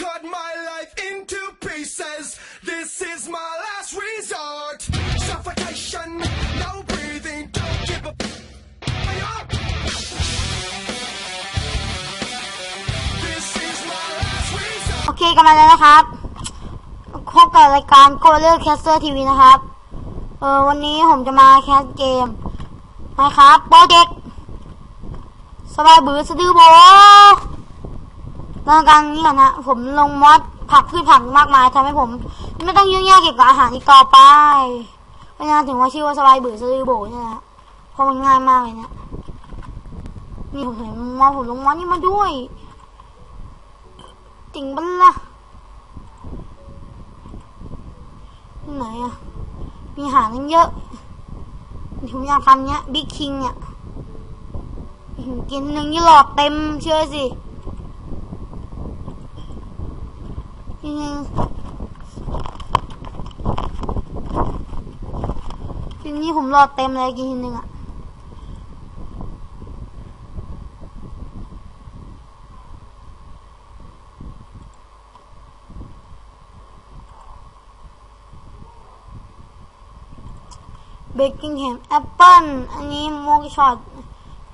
cut my life into pieces. This is my last resort. Suffocation, no breathing, don't give a up. This is my last resort. โอเคกันมาแล้วนะครับพบกับรายการ g o l e r Caster TV นะครับ เออวันนี้ผมจะมาแคสเกมนะครับโปรเจกต์สบายบือสะดือโบ เรื่องการนี้ก่อนะผมลงมอดผักพืชผักมากมายทำให้ผม ไม่ต้องยุ่งยากเกี่ยวกับอาหารอีกต่อไปเพราะฉะนั้นถึงว่าชื่อว่าสบายเบื่อสะดือโบเนี่ยนะเพราะมันง่ายมากเลยเนะนี่ผมเห็นมอผมลงมอดนี่มาด้วยจริงปะล่ะที่ไหนอะมีหารตั้งเยอะผมอยากทำเนี้ยบิ๊กคิงเนี่ยกินหนึ่งยี่หลอดเต็มเชื่อสิ นี่ไงทีนี้ผมหลอดเต็มเลยกินทีหนึ่งอะเบกกิ้งแฮมแอปเปิ้ลอันนี้โมกช็อต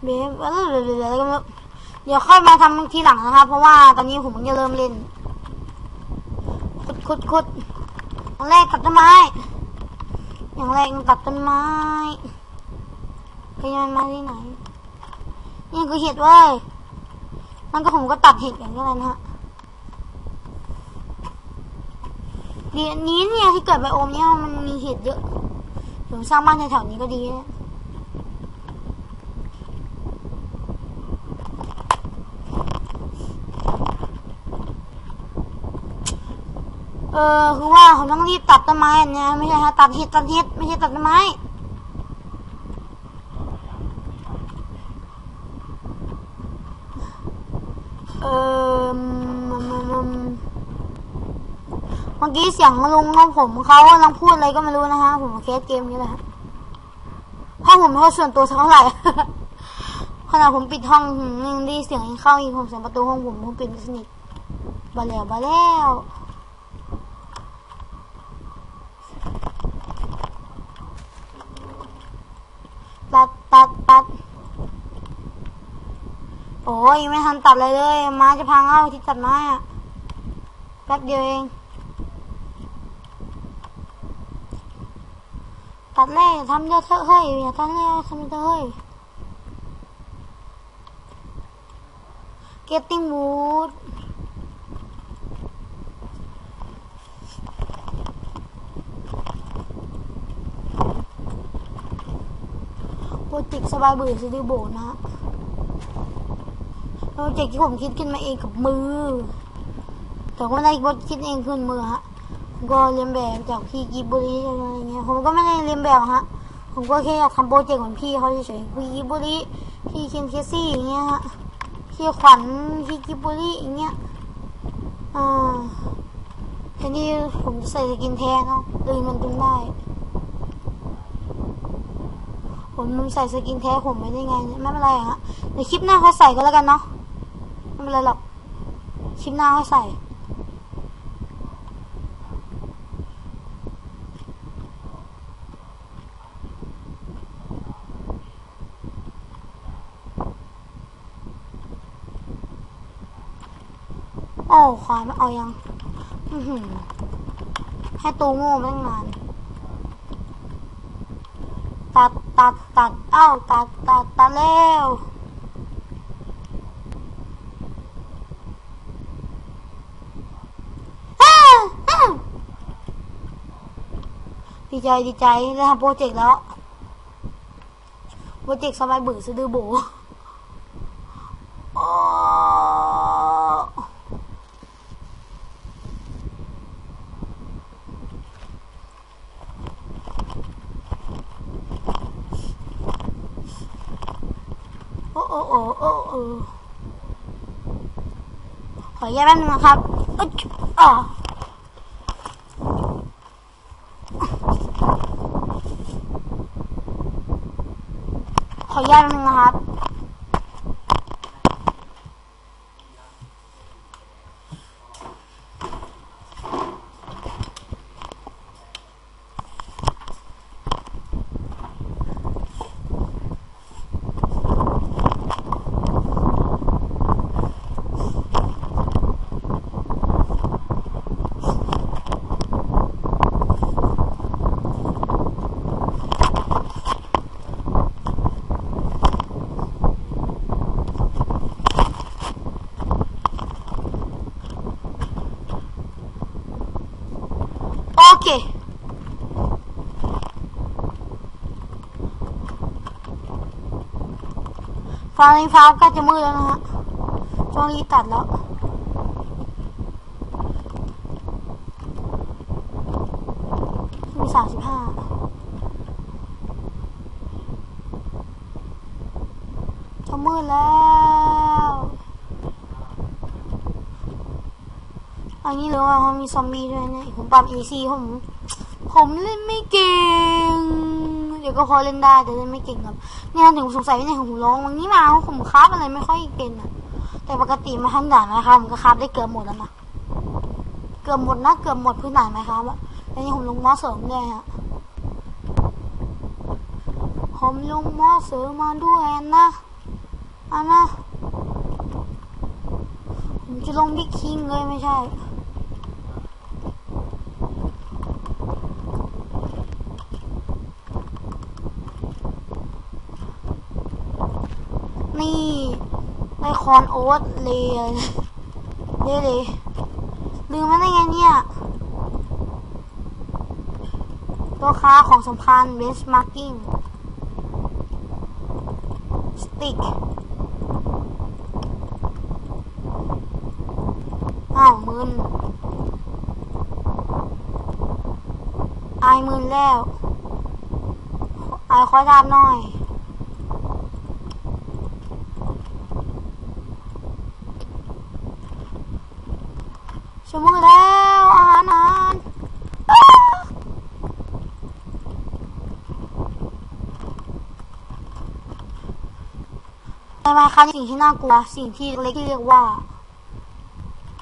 เบฟอะไรอะไรก็ไม่รู้เดี๋ยวค่อยมาทำทีหลังนะครับ เพราะว่าตอนนี้ผมเพิ่งจะเริ่มเล่น ขุดขุดอย่างแรกตัดต้นไม้ อย่างแรกตัดต้นไม้พยายามมาที่ไหน นี่คือเห็ดเว้ยนั่นก็ผมก็ตัดเห็ดอย่างนี้เลยนะฮะเดี๋ยวนี้เนี่ยที่เกิดไบโอมเนี่ยมันมีเห็ดเยอะผมสร้างบ้านแถวๆนี้ก็ดีนะ เออคือว่าผมต้องรีบตัดต้นไม้อันเนี้ยไม่ใช่ฮะตัดเห็ดตัดเห็ดไม่ใช่ตัดต้นไม้เออมเมื่อกี้เสียงลุงของผมเขากำลังพูดอะไรก็ไม่รู้นะฮะผมเคสเกมนี้แหละฮะห้องผมไม่ค่อยส่วนตัวเท่าไหร่ขณะผมปิดห้องยังได้เสียงเข้าอีกผมเสียงประตูห้องผมผมปิดไม่สนิทบาแล้วบาแล้วตัด ตัด โอ้ยไม่ทันตัดเลยเลย ไม้จะพังเอาที่ตัดไม้อะแป๊บเดียวเอง ตัดแรกทำเยอะเถอะเฮ้ยอย่าทำเยอะทำเยอะเถอะเฮ้ย getting wood โปรเจกต์ส บายเบื่อซิลิโบนะฮะโปรเจกต์ที่ผมคิดขึ้นมาเองกับมือ แต่ก็ไม่ได้คิดเองขึ้นมือฮะผมก็เรียนแบบจากพี่กิบบุรีอะไรเงี้ย ผมก็ไม่ได้เรียนแบบฮะ ผมก็แค่อยากทำโปรเจกต์เหมือนพี่เขาเฉยๆพี่กิบบุรีพี่เคนเคซี่อย่างเงี้ยฮะ พี่ขวัญพี่กิบบุรีอย่างเงี้ย อ่าทีนี้ผมใส่สกินแทนเนาะเลยมันตึงได้ ผมใส่สกินแท้ผมไม่ได้ไงไม่เป็นไรฮะเดี๋ยวคลิปหน้าเขาใส่ก็แล้วกันเนาะไม่เป็นไรหรอกคลิปหน้าเขาใส่โอ้ควายไม่เอายังให้ตูโง่มาตั้งนานตัด ตัดตัดเอ้าตัดตัดตัดแล้วดีใจดีใจได้ทำโปรเจกต์แล้ว โปรเจกต์สบายเบื่อสะดือโบโอ้โอ้โอ้โอ้โอ้โอ้ขอ แยกแป๊บนึงนะครับอึ๊ดอ่าขอแยกแป๊บนึงนะครับ โฟ้าในฟ้าก็จะมืดแล้วนะฮะช่วงนี้ตัดแล้วมีสามสิบห้าจะมืดแล้วอันนี้หรู้ว่าเขามีซอมบี้ด้วยเนี่ยผมปรับ AC ผม ผมเล่นไม่เก่งี๋ยวก็พอเล่นได้แต่เล่นไม่เก่งครับเนี่ยถึงสงสัยว่าเนี่ยผมร้องวันนี้มาผมคาฟอะไรไม่ค่อยเป็นอะแต่ปกติมาทำด่านนะครับผมก็คาฟได้เกือบหมดแล้วนะเกือบหมดนะเกือบหมดพื้นด่านไหมครับแล้วนี่ผมลงมอเสริมด้วยฮะผมลงมอเสริมมาด้วยนะอันนะผมจะลงบิ๊กคิงเลยไม่ใช่ นี่ไอคอนโอ๊ตเลยเลยเลยลืมไมันได้ไงเนี่ย ตัวค้าของสำคัญเบสมาร์กิ้งสติกอ้าวมึนอายมึนแล้วอายขอดามหน่อย ชั่วโมงแล้วอาหารอาหารอ้าในมาครับสิ่งที่น่ากลัวสิ่งที่เล็กที่เรียกว่า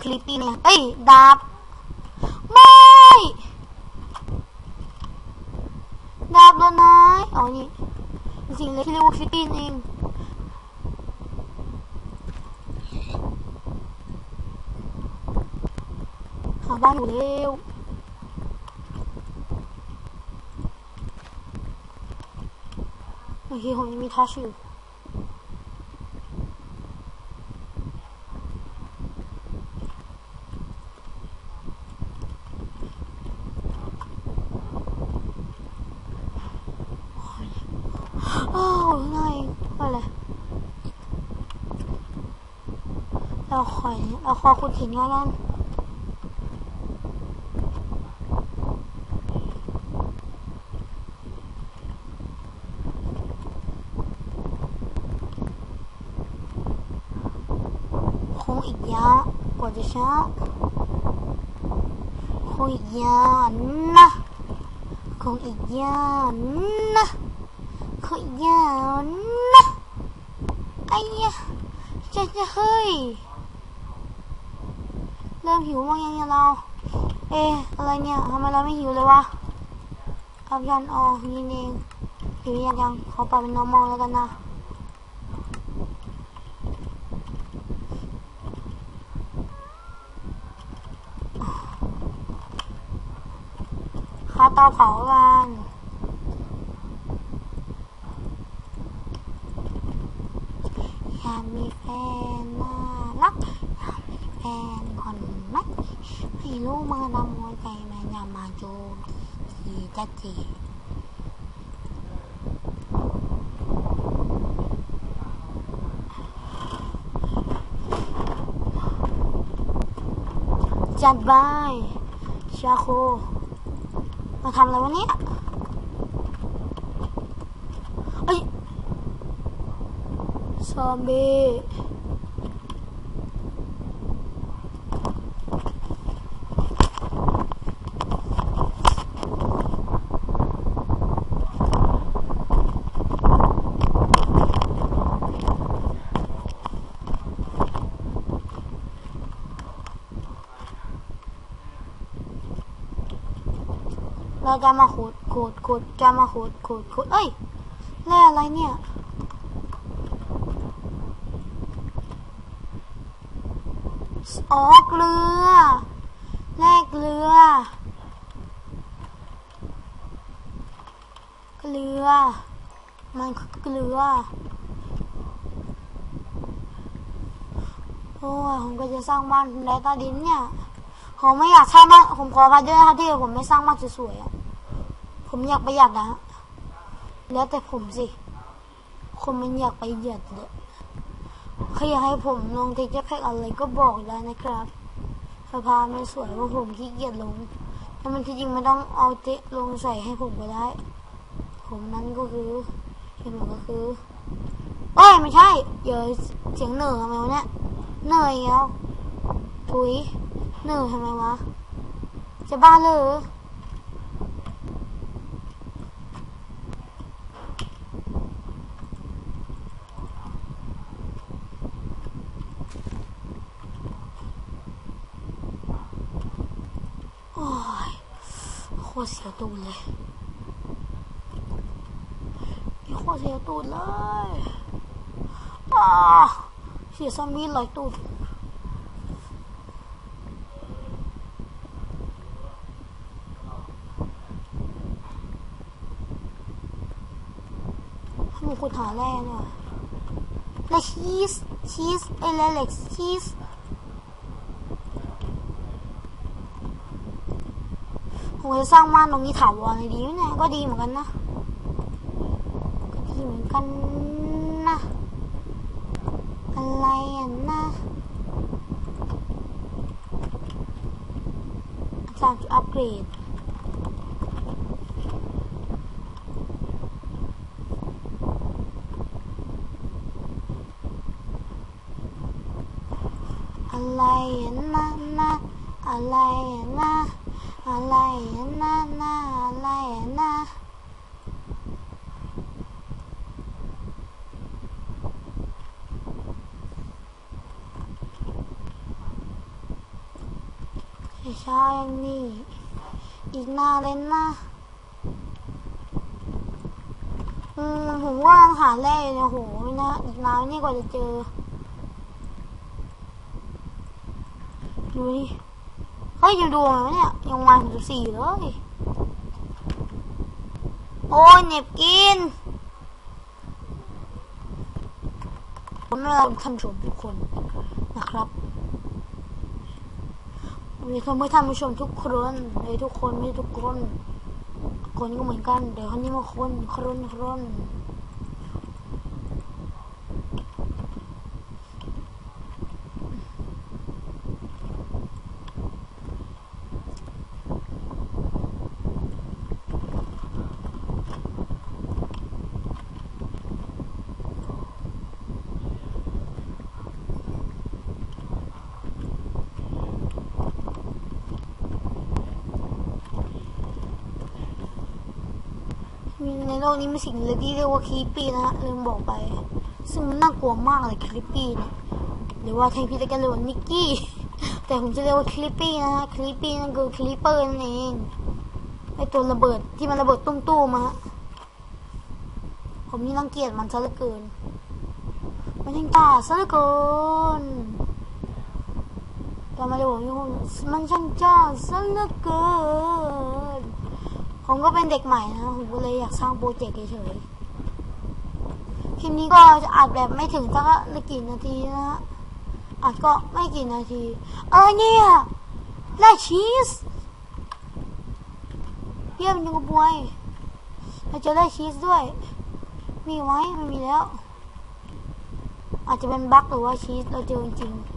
คลิปปี้เนี่ยเอ้ยดาบไม่ดาบโดนนายอ๋อนี่สิ่งเล็กที่เรียกว่าคลิปปี้เองหาบ้านอยู่เร็วโอเคผมยังมีทัชอยู่ อ้าวง่ายอะไรเราค อยเราคอคุณหินง่ายกันคงอีกยาวกว่าจะเช้าคงอีกยาวนะคงอีกยาวนะคงอีกยาวนะไอ้ยะจะจะเฮ้ย เริ่มหิวบ้างยังเนี่ยเรา เอ๊อะไรเนี่ยทำไมเราไม่หิวเลยวะครับยันอ๋อนี่เองหิวยังยังขอปรับเป็น normal แล้วกันนะข้าเตาเผากันอยากมีแฟนน่ารัก อยากมีแฟนคนไหมให้รู้มือนำมวยใจแม่ยามาจูจีจัดจีจัดบายชาโค มาทำอะไรวะเนี่ยเอ้ยซอมบี้ เราจะมาขุดขุดขุดจะมาขุดขุดขุดเอ้ยแร่อะไรเนี่ยอ๋อเกลือแร่เกลือ เกลือ มันคือเกลือ โอ้ยผมก็จะสร้างบ้านในใต้ดินเนี่ย ผมไม่อยากสร้างบ้าน ผมขอพาด้วยนะครับที่ผมไม่สร้างบ้านสวยๆอะ ผมอยากประหยัดนะแล้วแต่ผมสิคนมันอยากประหยัดเลยใครอยากให้ผมลงเทคเจอร์แพ็กอะไรก็บอกได้นะครับสภาพไม่สวยว่าะผมขี้เกียจลงแต่มันที่จริงไม่ต้องเอาเทคลงใส่ให้ผมก็ได้ ผมนั้นก็คือเห็นผมก็คือเอ้ยไม่ใช่เดี๋ยวเสียงเหนื่อยทำไมวะเนี่ยเหนื่อยแล้วถุยเหนื่อยทำไมวะจะบ้าเลย โอ้ยโค ตรเสียวตูดเลยนี่โคตรเสียตูดเลยอ้าเสียซอมบี้ลอยตูดให้มึงคุณหาแร่เนี่ยและชีสชีสไอ้แร่เล็กชีส ผมจะสร้างบ้านตรงนี้ถาวรเลยดีไหมเนี่ยก็ดีเหมือนกันนะก็ดีเหมือนกันนะอะไรอะนะสามจุดอัปเกรด อะไรอะนะนะอะไรอะนะ อะไรอะนะนะอะไรอะนะใช่ยั งนี่ อีกหน้าเลยนะอืมผมว่าหาแร่เนี่ยโหนะอีกนานนี่กว่าจะเจอ ดูดิเฮ้ยยังดูไหมเนี่ย ยังวันถึงสี่เลยโอ้ยเน็บกินผมไม่รับท่านชมทุกคนนะครับ มีคนไม่ท่านผู้ชมทุกคนเลยทุกคนไม่ทุกคน คนก็เหมือนกัน เดี๋ยวคนนี้มาคนคนคน โลกนี้มีสิ่งเลยที่เรียกว่าคลิปปี้นะฮะลืมบอกไป ซึ่งมันน่ากลัวมากเลยคลิปปี้เนี่ยหรือว่าแทนพี่ตะกันเรียกว่านิกกี้ แต่ผมจะเรียกว่าคลิปปี้นะฮะคลิปปี้นั่นคือคลิปเปอร์นั่นเองไอตัวระเบิดที่มันระเบิดตุ้มๆมาฮะผมนี่รังเกียจมันซะเหลือเกิน มันยังกล้าซะเหลือเกินแต่มาเดี๋ยวผมมันช่างจ้าซะเหลือเกิน ผมก็เป็นเด็กใหม่นะ ผมก็เลยอยากสร้างโปรเจกต์เฉยๆ คลิปนี้ก็จะอัดแบบไม่ถึงสักไม่กี่นาทีนะฮะอัดก็ไม่กี่นาที เออเนี่ยได้ชีสเยี่ยมจังกบวยเราจะได้ชีสด้วย มีไหมไม่มีแล้ว อาจจะเป็นบั๊กหรือว่าชีสเราเจอจริงๆ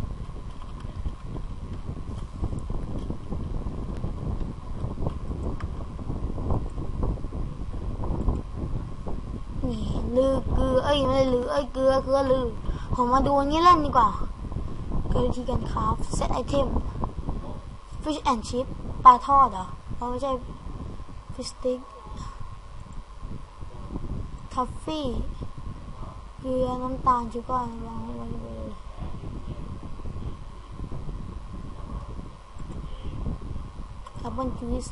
นี่ลือเกลือเอ้ยไม่ได้ลือเอ้เกลือเกลือลือผมมาดูนี้เล่นดีกว่าเกิดที่กันครับเซตไอเทม fish and chip ปลาทอดเหรอเพราไม่ใช่ fish stick ทัฟฟี่เกลือน้ำตาลชูก้อนวางไว้เลยแอปเปิลจูส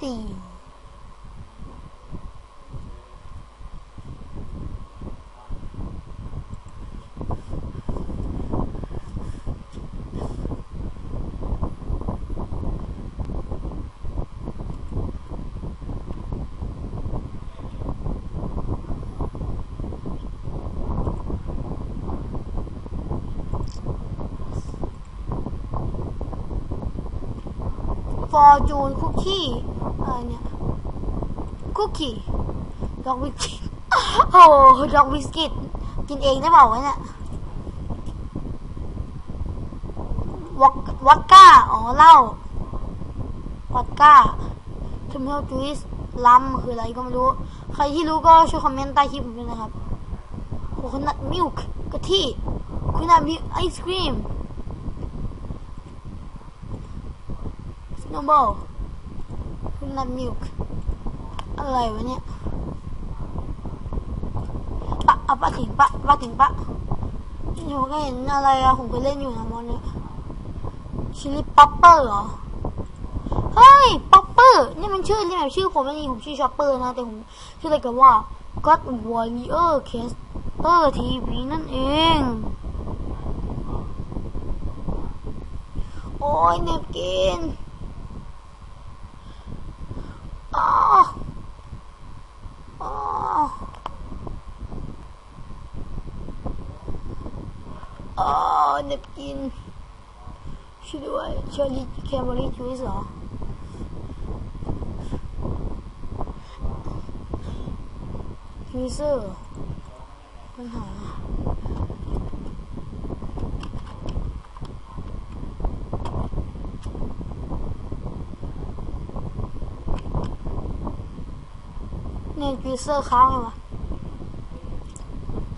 something fortune cookie เนี่ยคุกกี้ดอกวิสกิตโอ้ดอกวิสกิตกินเองได้เปล่าวะเนี่ยวอกวอดก้าอ๋อเหล้าวอดก้าทูมิโอจูสลัมคืออะไรก็ไม่รู้ ใครที่รู้ก็ช่วยคอมเมนต์ใต้คลิปผมด้วยนะครับโคโคนัทมิลค์กะทิโคโคนัทมิลค์ไอศครีม snowball โคโค นัทมิลค์อะไรวะเนี่ยปะเอาปะถิงปะปะถิงปะนี่ผมก็เห็นอะไรอะผมเคยเล่นอยู่นะมอนเนี่ยชิลลี่ป๊อปเปอร์เหรอ เฮ้ยป๊อปเปอร์นี่มันชื่อเรียกแบบชื่อผมไม่ดีผมชื่อชอปเปอร์นะ แต่ผมชื่ออะไรกันว่า God Warrior Caster TV นั่นเองโอ้ยเน็บกินอ้าวอ้าวอ้าว เน็บกินช่วยด้วยเชอรี่แคมเบอรี่จูสเหรอยูเซอร์ปัญหาเนี่ยยูเซอร์ค้างไงวะ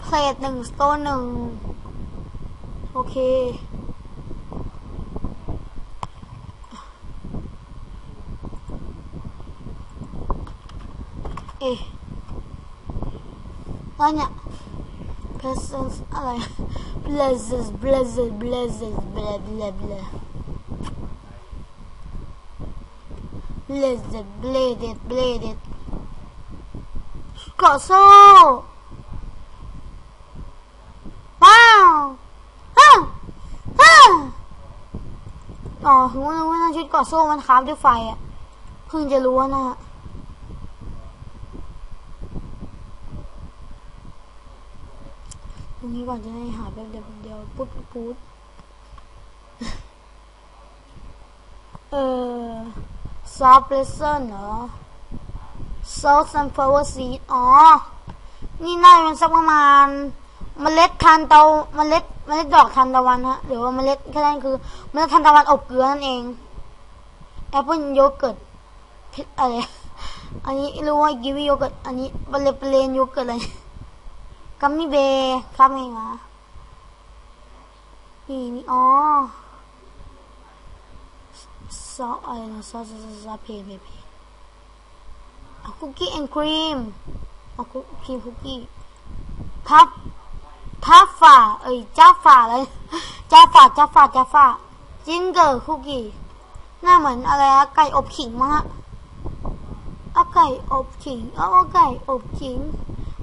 เพลทหนึ่งสโตนหนึ่ง โอเคเอ๊ะแล้วเนี่ย presence อะไร blazes blazes blazes blah blah blah blazes bladed bladed เกาะโซ่ว้าวฮ่าฮ่า อ๋อว่านึกว่านั่นชุดกาะโซ่มันคราฟด้วยไฟอะเพิ่งจะรู้นะฮะตรงนี้ก่อนจะให้หาแบบเดียวเดียวปุ๊บปุ๊บเออซอฟต์เลสเซนเหรอ salt sunflower seed อ๋อ นี่น่าจะเป็นสักประมาณ เมล็ดทานตะเมล็ดเมล็ดดอกทานตะวันฮะหรือว่าเมล็ดแค่นั้นคือเมล็ดทานตะวันอบเกลือนั่นเองแอปเปิลโยเกิร์ตอะไรอันนี้รู้ว่ากิวีโยเกิร์ตอันนี้เปลเปลนโยเกิร์ตอะไรกัมมี่เบย์ครับไงวะนี่นี่อ๋อซอสอะไรนะซอสซอสซอสเพย์เพย์เพย์คุกกี้แอนด์ครีมเอาคุกกี้คุกกี้ทัฟ ทัฟฟ่า เอ้ยจ้าฟ่าอะไรจ้าฟ่าจ้าฟ่าจ้าฟ่าจิงเกอร์คุกกี้หน้าเหมือนอะไรอะไก่อบขิงมั้งฮะอะไก่อบขิงเอาไก่อบขิง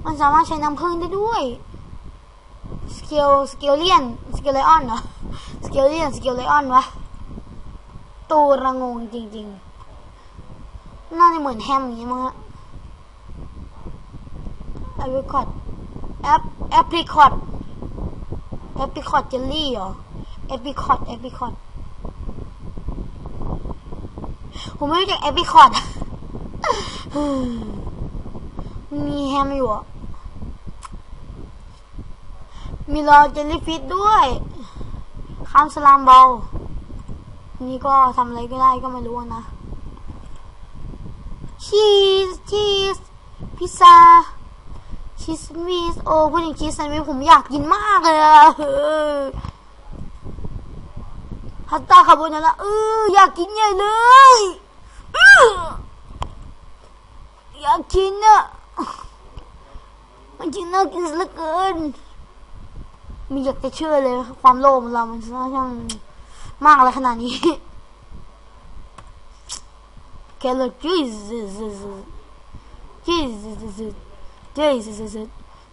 มันสามารถใช้น้ำผึ้งได้ด้วยสเกลสเกลเลียนสเกลไลออนเหรอสเกลเลียนสเกลไลออนวะตัวระงงจริงๆน่าจะเหมือนแฮมอย่างนี้มั้งฮะแอปริคอต แอปแอปริคอตแอปริคอตเจลลี่เหรอแอปริคอตแอปริคอตผมไม่รู้จักแอปริคอตมีแฮมอยู่อะมีรอเจลลี่ฟิตด้วยข้ามสลามเบานี่ก็ทำอะไรก็ได้ก็ไม่รู้นะชีสชีสพิซซ่า ชีสมีสโอ้พูดถึงชีสแซนด์วิชผมอยากกินมากเลยอะเอฮัตตาคาโบนาร่าเอออยากกินใหญ่เลยอยากกินอะมันจริงน่ากินเหลือเกินมีอยากจะเชื่อเลย ความโลภของเรา มันช่างมากอะไรขนาดนี้แค่เลย Jesus Jesus Jesus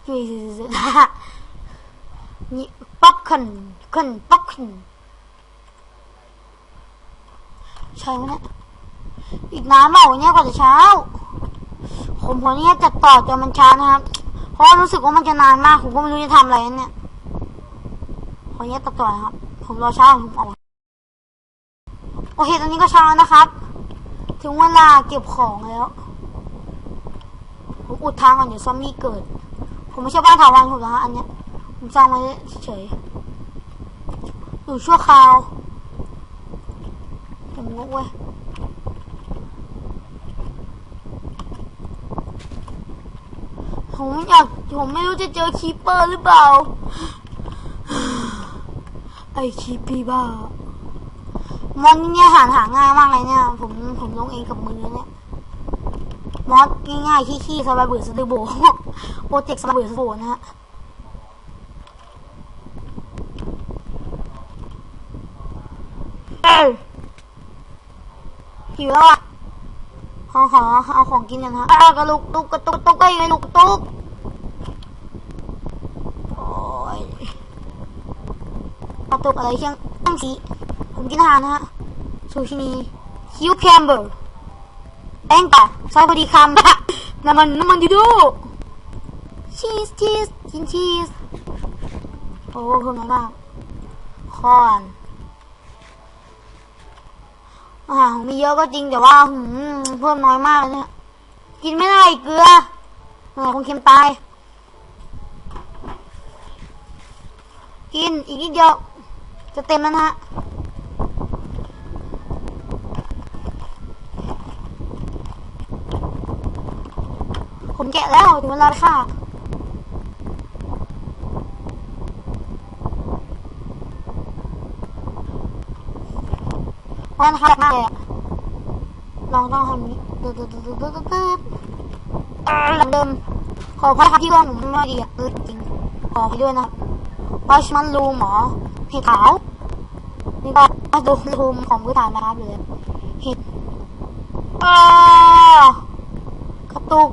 Jesus นี่ป๊อปคอนคอนป๊อปคอนใช่ไหมเนี่ยอีกนานเปล่าเนี่ยกว่าจะเช้า ผมขออนุญาตจัดต่อจนมันช้านะครับ เพราะรู้สึกว่ามันจะนานมาก ผมก็ไม่รู้จะทำอะไรเนี่ยขออนุญาตตัดต่อนะครับ ผมรอเช้าผมออกโอเคตอนนี้ก็เช้านะครับ ถึงเวลาเก็บของแล้ว อุดทางก่อนเดี๋ยวซอมบี้เกิด ผมไม่ใช่บ้านถาวรผมนะฮะอันเนี้ย ผมสร้างไว้เฉยอยู่ชั่วคราวผมงกเว้ยผมอยากผมไม่รู้จะเจอคีเปอร์หรือเปล่า ไอคีปีบ้ามันเนี่ยหาหาง่ายมากเลยเนี่ย ผมผมลงเองกับมือเนี่ย มอสง่ายๆขี้ๆสบายเบื่อสตูโบโปรเจกต์สบายเบื่อสตูโบนะฮะหิวแล้วอะขอขอเอาของกินกันฮะอะกระลุกตุกกระตุกตุกก็ยังลุกตุกโอ้ยกระตุกอะไรเชียงตั้งสีผมกินอาหารนะฮะซูชินีคิวแคมเบอร์ แป้งปะซอยพอดีคำน้ำมันน้ำมันดิดูชีสชีสกินชีสโอ้เพิ่มน้อยมากคอนอาหารมีเยอะก็จริงแต่ว่าหืมเพิ่มน้อยมากเลยเนี่ย กินไม่ได้เกลือหน่อยคงเค็มตาย กินอีกนิดเดียว จะเต็มแล้วนะ ผมแกะแล้วถึงเวลาแล้วค่ะมันหักมากเลยอะลองต้องทำนี้ตึ๊ดตึ๊ดตึ๊ดตึ๊ดตึ๊ดตึ๊ดเออเหมือนเดิมขอพายครับที่กล้องผมไม่ดีอะเออจริงขอไปด้วยนะครับวัชมันรูมหมอเห็ดขาวนี่ก็ดูรูมของพื้นฐานนะครับเลยเห็ดอ้ากระตุก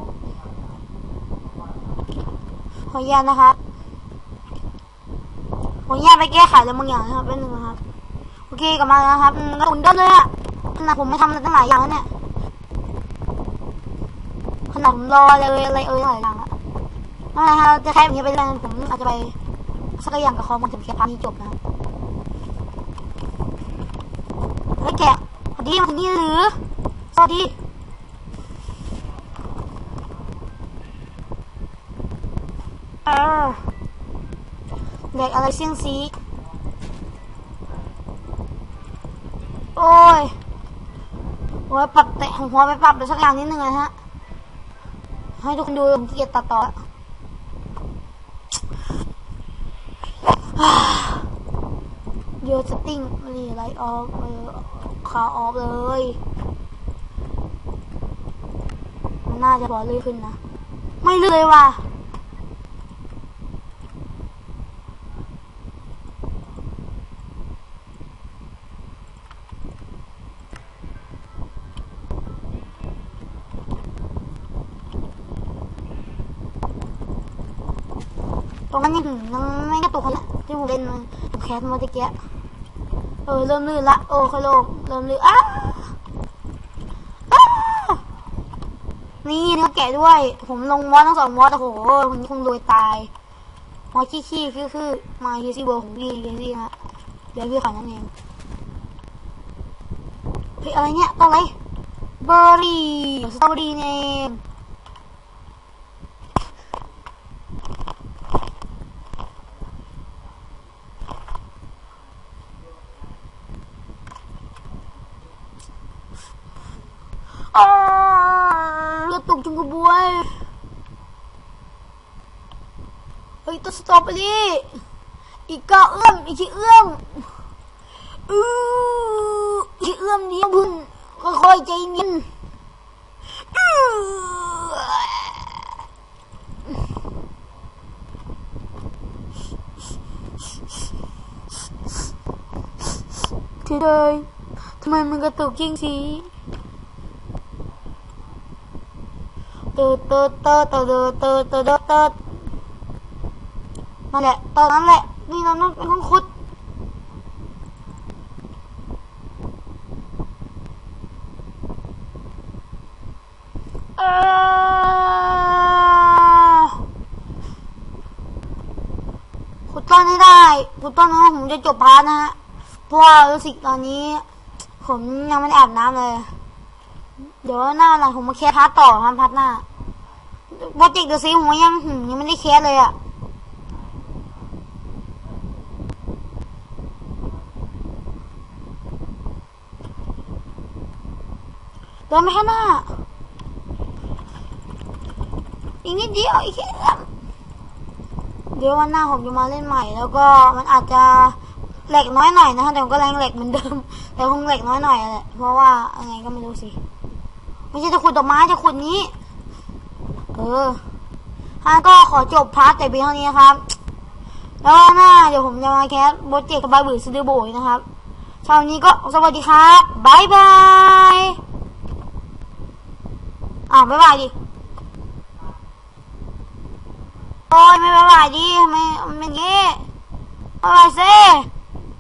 ขออนุญาตนะครับขออนุญาตไปแก้ไขแล้วบางอย่างนะครับเป็นหนึ่งนะครับ โอเคกลับมาแล้วครับกระตุนเดินเลยอะขนาดผมไม่ทำอะไรตั้งหลายอย่างแล้วเนี่ยขนาดผมรออะไรเอ่ยอะไรเอ่ยหลายอย่างแล้วนั่นแหละครับจะแค่แบบนี้ไปเรื่อยผมอาจจะไปสักอย่างกับคอมมันถึงแค่พาร์ทนี้จบนะครับเฮ้แกะสวัสดีมาถึงนี่หรือสวัสดี เออเด็กอะไรเสี่ยงซีโอ้ยหัวปรับแต่หัวไปปรับไปสักอย่างนิดนึงนะฮะ ให้ทุกคนดูเกียจตัดต่อเยอะสติ้งนี่ไลออฟเออคาออฟเลย มันน่าจะพอลื่นขึ้นนะ ไม่ลื่นเลยว่ะ ตรงนั้นยังยังไม่กระตุกเลยที่ผมเล่นมัน มแคสมาตะเกียเออเริ่มลื่นละโอ้คโลงเริ่มลื่นอ้าอ้านี่เแกะด้วย ผมลงมอสทั้งสองมอสโอ้โหผมคงรวยตายมอสขี้ๆคือคือมาฮีซี่เบของพี่เฮีซี่ฮะเดี๋ยวพี่ขอนั่นเองเฮ้ยอะไรเนี่ยตัวอะไรเบอร์รี่สตรอเบอรี่เอง รอไปดิอีกเกาะเอื้อมอีกที่เอื้อมอืออีกเอื้อมนี้พึ่งค่อยใจเย็นทีเลยทำไมมันกระตุกจริงสิตตอเตอเตอเตอเตอเตอเตอ นั่นแหละ ตอนนั้นแหละ นี่เราต้องเป็นห้องคุดขุดต้นให้ได้ขุดต้นนะผมจะจบพาร์ทนะฮะ เพราะว่ารู้สึกตอนนี้ ผมยังไม่ได้อาบน้ำเลย เดี๋ยวหน้าหลังผมมาแคสพาร์ทต่อครับพาร์ทหน้าโปรเจกต์เดอะซีผมยังหืมยังไม่ได้แคสเลยอะ ดินไปข้างหน้าอีกนิดเดียวอีกแค่เดี๋ยววันหน้าผมจะมาเล่นใหม่ แล้วก็มันอาจจะแหลกน้อยหน่อยนะคะแต่ก็แรงแหลกเหมือนเดิม แต่คงแหลกน้อยหน่อยแหละเพราะว่าอะไรก็ไม่รู้สิไม่ใช่จะขุดดอกไม้จะขุดนี้ เออฮะก็ขอจบพาร์ทแต่เพียงเท่านี้นะครับแล้วหน้าเดี๋ยวผมจะมาแคสโปรเจกต์กับบายบือซูเดโบยนะครับเช้านี้ก็สวัสดีครับบายบาย อ้าวบ๊ายบายดิ โอ้ยไม่บายดิทำไมมันเป็นงี้บายบายสิ